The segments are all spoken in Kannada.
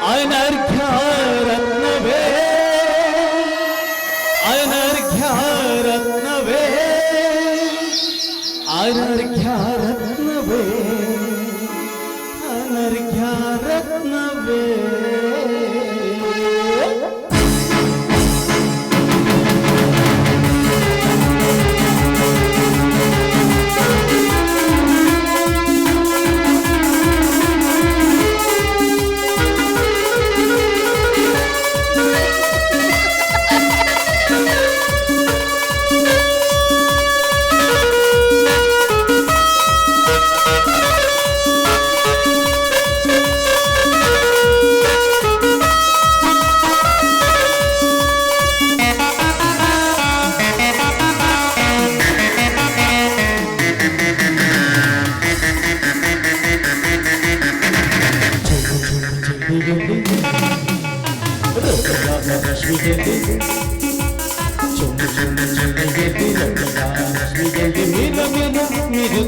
Aynen. మీరు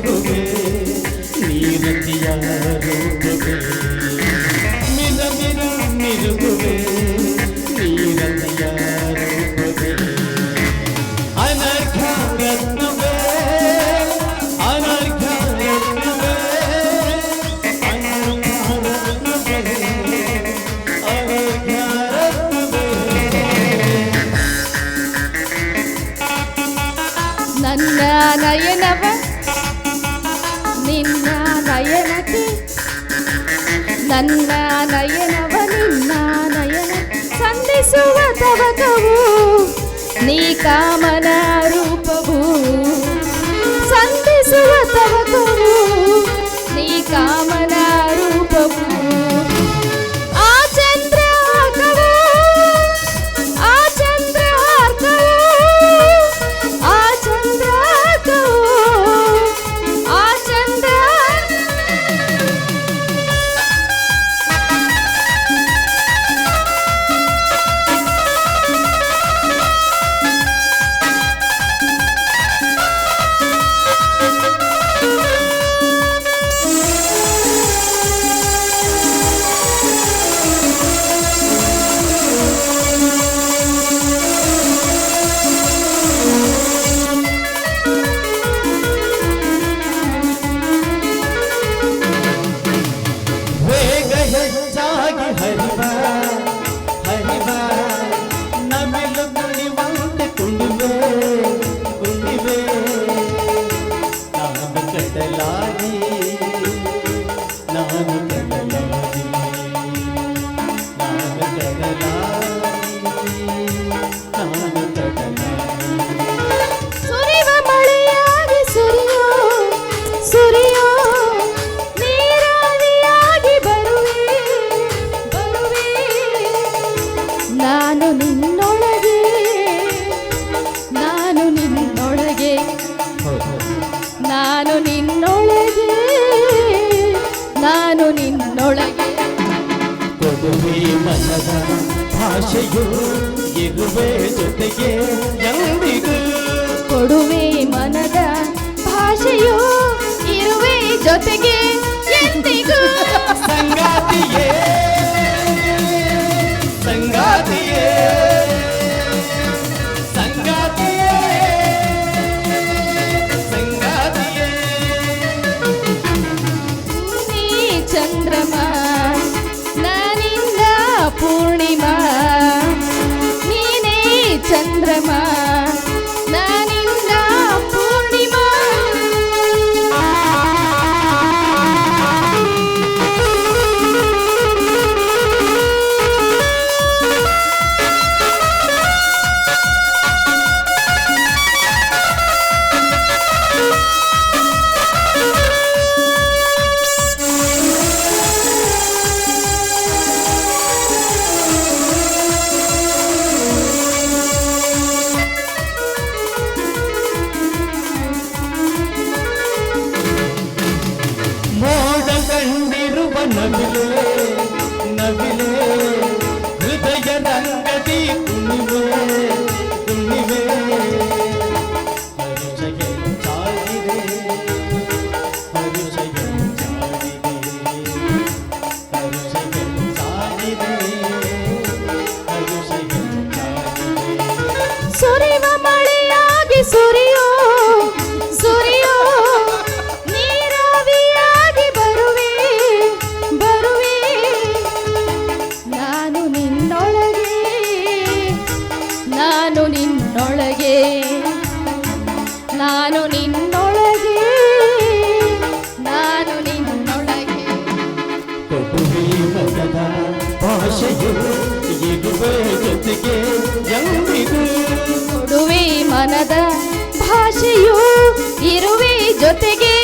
ನನ್ನ ನಯನವ ನಿನ್ನ ನಯನಕ್ಕೆ ನನ್ನ ನಯನವ ನಿನ್ನ ನಯನ ಸಂಧಿಸುವ ತವಕವು ನೀ ಕಾಮನ ರೂಪವು ಸಂಧಿಸುವ ತವಕವು ನೀ ಕಾಮನ ನಾನು ನಿನ್ನೊಳಗೆ ನಾನು ನಿನ್ನೊಳಗೆ. ಮನದ ಭಾಷೆಯು ಇರುವೆ ಜೊತೆಗೆ ಎಂದಿಗೂ ಕೊಡುವೆ ಮನದ ಭಾಷೆಯು ಇರುವೆ ಜೊತೆಗೆ ಎಂದಿಗೂ? ಸಂಗಾತಿಯೇ ಸಂಗಾತಿಯೇ ಸಂಗಾತಿಯೇ ಸಂಗಾತಿಯೇ. ಚಂದ್ರಮ நபிலே நபிலே ನನ್ನೊಳಗೆ. ನಾನು ನಿನ್ನೊಳಗೆ. ನಾನು ನಿನ್ನೊಳಗೆ. ಮತದ ಭಾಷೆಯು ಇದುವೆ ಜೊತೆಗೆ ಎಂದಿಗೂ ಕೊಡುವೆ ಮನದ ಭಾಷೆಯು ಇರುವೆ ಜೊತೆಗೆ.